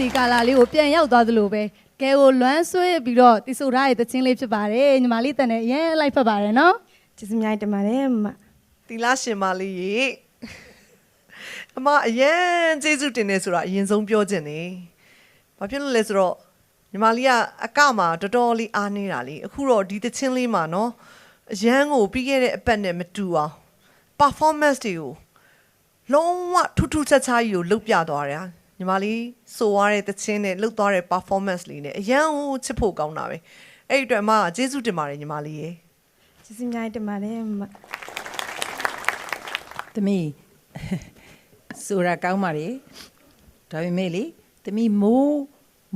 လာလေးကိုပြန်ရောက်သွားသလိုပဲကဲကိုလွမ်းဆွေးပြီးတော့တီဆိုထားရဲ့တချင်းလေးဖြစ်ပါတယ်ညီမလေးတန်နဲ့အရင်လိုက်ဖက်ပါတယ်နော်ကျေးဇူးများတင်ပါတယ်မမတီလာရှင်မလေးရေအမအရင်ကျေးဇူးတင်နေဆိုတာအရင်ဆုံးပြောခြင်းနေဘာဖြစ်လို့လဲဆိုတော့ညီမလေးကအကမှာတော်တော်လေးအားနေတာလေအခုတော့ဒီတချင်းလေးမှာနော်အရန်ကိုပြီးခဲ့တဲ့အပတ်နဲ့မတူအောင် performance တွေကိုလုံးဝထူးထူးခြားခြားကြီးကိုလုပ်ပြသွားတယ်ဟာ ညီမလေးဆိုရတဲ့တချင်းနဲ့လုပ်သွားတဲ့ performance လေးနဲ့အရန်ကိုချစ်ဖို့ကောင်းတာပဲအဲ့ဒီအတွက်အမကကျေးဇူးတင်ပါတယ်ညီမလေးရေကျေးဇူးများတင်ပါတယ်မမသမီးဆိုတာကောင်းပါလေဒါပေမဲ့လေသမီးမိုး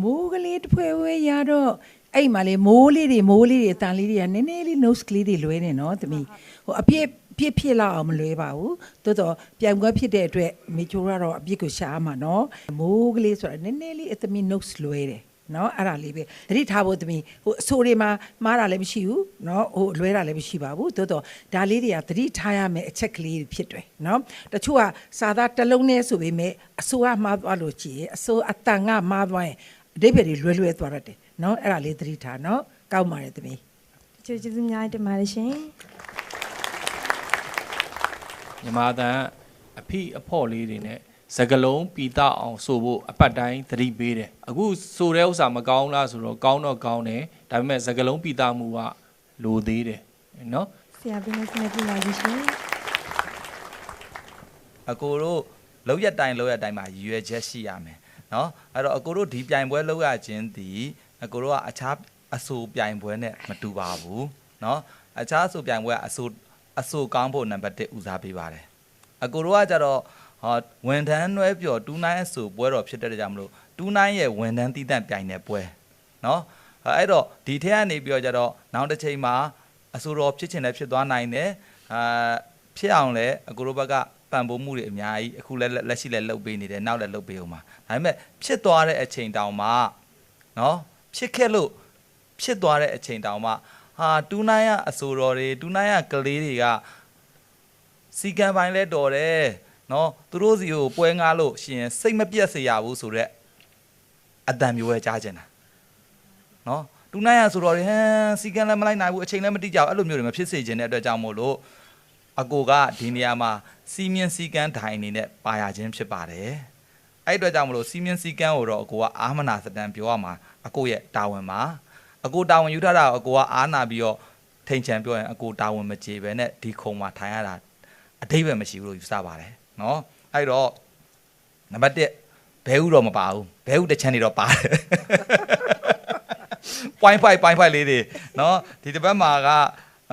မိုးကလေးတစ်ဖွဲဝဲရတော့အဲ့မှာလေမိုးလေးတွေမိုးလေးတွေအတန်လေးတွေကနည်းနည်းလေး nose ကလေးတွေလွဲနေနော်သမီးဟိုအပြည့် ပြည့်ဖြစ်လောက်အောင်မလွဲပါဘူးတိုးတော့ပြိုင်ပွဲဖြစ်တဲ့အတွက်မေချိုကတော့အပြည့်ကိုရှားမှာနော်မိုးကလေးဆိုတာနည်းနည်းလေးအသမီး nose လွဲတယ်နော်အဲ့ဒါလေးပဲသတိထားဖို့သမီးဟိုအဆိုတွေမှာမှားတာလည်းမရှိဘူးနော်ဟိုလွဲတာလည်းမရှိပါဘူးတိုးတော့ဒါလေးတွေကသတိထားရမယ်အချက်ကလေးတွေဖြစ်တယ်နော်တချို့ကစာသားတစ်လုံးနဲ့ဆိုပေမဲ့အဆိုကမှားသွားလို့ကြည်အဆိုအတန်ကမှားသွားရင်အတိပ္ပယ်တွေလွဲလွဲသွားတတ်တယ်နော်အဲ့ဒါလေးသတိထားနော်ကောက်ပါတယ်သမီးကျေးဇူးများတင်ပါတယ်ရှင် မြမတန်အဖိအဖော့လေးတွေနဲ့စကလုံးပီတာအောင်ဆိုဖို့အပတ်တိုင်းသတိပေးတယ်အခုဆိုတဲ့ဥစ္စာမကောင်းလားဆိုတော့ကောင်းတော့ကောင်းတယ်ဒါပေမဲ့စကလုံးပီတာမှုကလိုသေးတယ်နော်ဆရာဘယ်နဲ့ဆက်ပြီးပါလိမ့်ရှင်အကိုတို့လောက်ရတိုင်းလောက်ရတိုင်းမှာရည်ရွယ်ချက်ရှိရမယ်နော်အဲ့တော့အကိုတို့ဒီပြိုင်ပွဲလောက်ရခြင်းဒီအကိုတို့ကအခြားအဆိုပြိုင်ပွဲနဲ့မတူပါဘူးနော်အခြားအဆိုပြိုင်ပွဲကအဆို အဆိုကောင်းဖို့နံပါတ်1ဦးစားပေးပါတယ်အကိုတို့ကကြတော့ဟောဝန်ထမ်းနှွဲပြော်တူနိုင်အဆိုပွဲတော်ဖြစ်တဲ့ကြောင့်မလို့တူနိုင်ရဲ့ဝန်ထမ်းတည်တံ့ပြိုင်တဲ့ပွဲเนาะအဲ့တော့ဒီထက်ကနေပြီးတော့ကြတော့နောက်တစ်ချိန်မှာအဆိုတော်ဖြစ်ချင်လည်းဖြစ်သွားနိုင်တယ်အာဖြစ်အောင်လည်းအကိုတို့ဘက်ကပံ့ပိုးမှုတွေအများကြီးအခုလည်းလက်ရှိလည်းလှုပ်ပေးနေတယ်နောက်လည်းလှုပ်ပေးအောင်ပါဒါပေမဲ့ဖြစ်သွားတဲ့အချိန်တောင်မှเนาะဖြစ်ခဲ့လို့ဖြစ်သွားတဲ့အချိန်တောင်မှ ဟာတူးနိုင်ရအဆိုတော်တွေတူးနိုင်ရကလေးတွေကစီကံပိုင်းလဲတော်တယ်နော်သူတို့စီကိုပွဲငားလို့ရှင်စိတ်မပြတ်စေရဘူးဆိုတော့အတန်မျိုးပဲကြားကျင်တာနော်တူနိုင်ရဆိုတော့ဟမ်စီကံလည်းမလိုက်နိုင်ဘူးအချိန်လည်းမတိကျဘူးအဲ့လိုမျိုးတွေမဖြစ်စေခြင်းတဲ့အတွက်ကြောင့်မို့လို့အကိုကဒီနေရာမှာစီမင်းစီကံဒိုင်အနေနဲ့ပါရခြင်းဖြစ်ပါတယ်အဲ့အတွက်ကြောင့်မလို့စီမင်းစီကံကိုတော့အကိုကအာမနာစတန်ပြောရမှာအကိုရဲ့တာဝန်ပါ အကိုတာဝန်ယူထားတာကိုအကိုကအားနာပြီးတော့ထိန်ချန်ပြောရင်အကိုတာဝန်မကျေပဲနဲ့ဒီခုံမှာထိုင်ရတာအတိတ်ပဲမရှိဘူးလို့ယူဆပါတယ်နော်အဲ့တော့နံပါတ်1ဘဲဥတော့မပါဘူးဘဲဥတစ်ချမ်းနေတော့ပါတယ်ပိုင်ပိုင်ပိုင်ပိုင်လေးတွေနော်ဒီတစ်ပတ်မှာက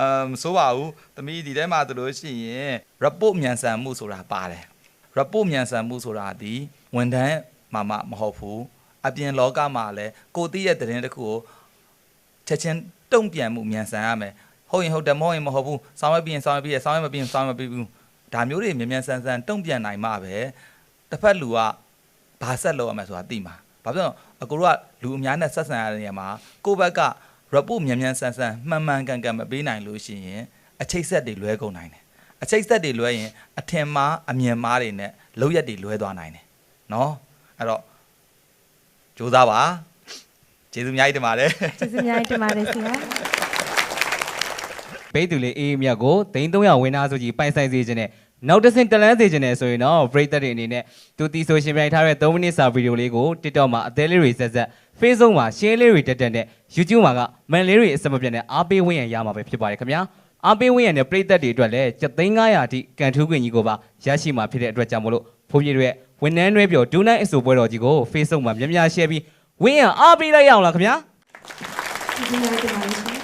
အမ်ဆိုပါဘူးသမီးဒီထဲမှာဆိုလို့ရှိရင် report မြန်ဆန်မှုဆိုတာပါတယ် report မြန်ဆန်မှုဆိုတာဒီဝန်ထမ်းမှာမဟုတ်ဘူးအပြင်လောကမှာလည်းကိုသိရဲ့သတင်းတစ်ခုကို ချက်ချင်းတုံ့ပြန်မှုမြန်ဆန်ရမယ်ဟုတ်ရင်ဟုတ်တယ်မဟုတ်ရင်မဟုတ်ဘူးစောင်းရပြီးရင်စောင်းရပြီးရစောင်းရမပြီးရင်စောင်းရမပြီးဘူးဒါမျိုးတွေမြန်မြန်ဆန်ဆန်တုံ့ပြန်နိုင်မှပဲတစ်ဖက်လူကဘာဆက်လုပ်ရမယ်ဆိုတာသိမှာဘာဖြစ်လို့အကိုတို့ကလူအများနဲ့ဆက်ဆံရတဲ့နေရာမှာကိုယ့်ဘက်က report မြန်မြန်ဆန်ဆန်မှန်မှန်ကန်ကန်မပေးနိုင်လို့ရှိရင်အချိတ်ဆက်တွေလွဲကုန်နိုင်တယ်အချိတ်ဆက်တွေလွဲရင်အထင်မှားအမြင်မှားတွေနဲ့လောက်ရက်တွေလွဲသွားနိုင်တယ်နော်အဲ့တော့ကြိုးစားပါ ကျေးဇူးအများကြီးတင်ပါတယ်ကျေးဇူးများတင်ပါတယ်ဆရာဘိတ်သူလေးအေးမြတ်ကိုဒိန်း300ဝင်းသားစုကြီးပိုင်ဆိုင်စေခြင်းနဲ့နောက်တစ်ဆင့်တလန်းစေခြင်းနဲ့ဆိုရင်တော့ပရိသတ်တွေအနေနဲ့သူတီဆိုရှင်ပြိုင်ထားတဲ့3မိနစ်စာဗီဒီယိုလေးကို TikTok မှာအသေးလေးတွေဆက်ဆက် Facebook မှာ share လေးတွေတက်တက်နဲ့ YouTube မှာကမန်လေးတွေအစမပြတ်နဲ့အားပေးဝင်းရံရမှာပဲဖြစ်ပါတယ်ခင်ဗျာအားပေးဝင်းရံတဲ့ပရိသတ်တွေအတွက်လည်း7,900အထိကန်ထူးခွင့်ကြီးကိုပါရရှိမှာဖြစ်တဲ့အတွက်ကြောင့်မလို့ဘုန်းကြီးတွေရဲ့ဝန်ထမ်းတွေပြောဒူနိုင်အဆိုပွဲတော်ကြီးကို Facebook မှာများများ share ပြီး ဝင်းရံအားပေးလိုက်ရအောင်လားခင်ဗျာကျေးဇူးများတင်ပါတယ်ရှင်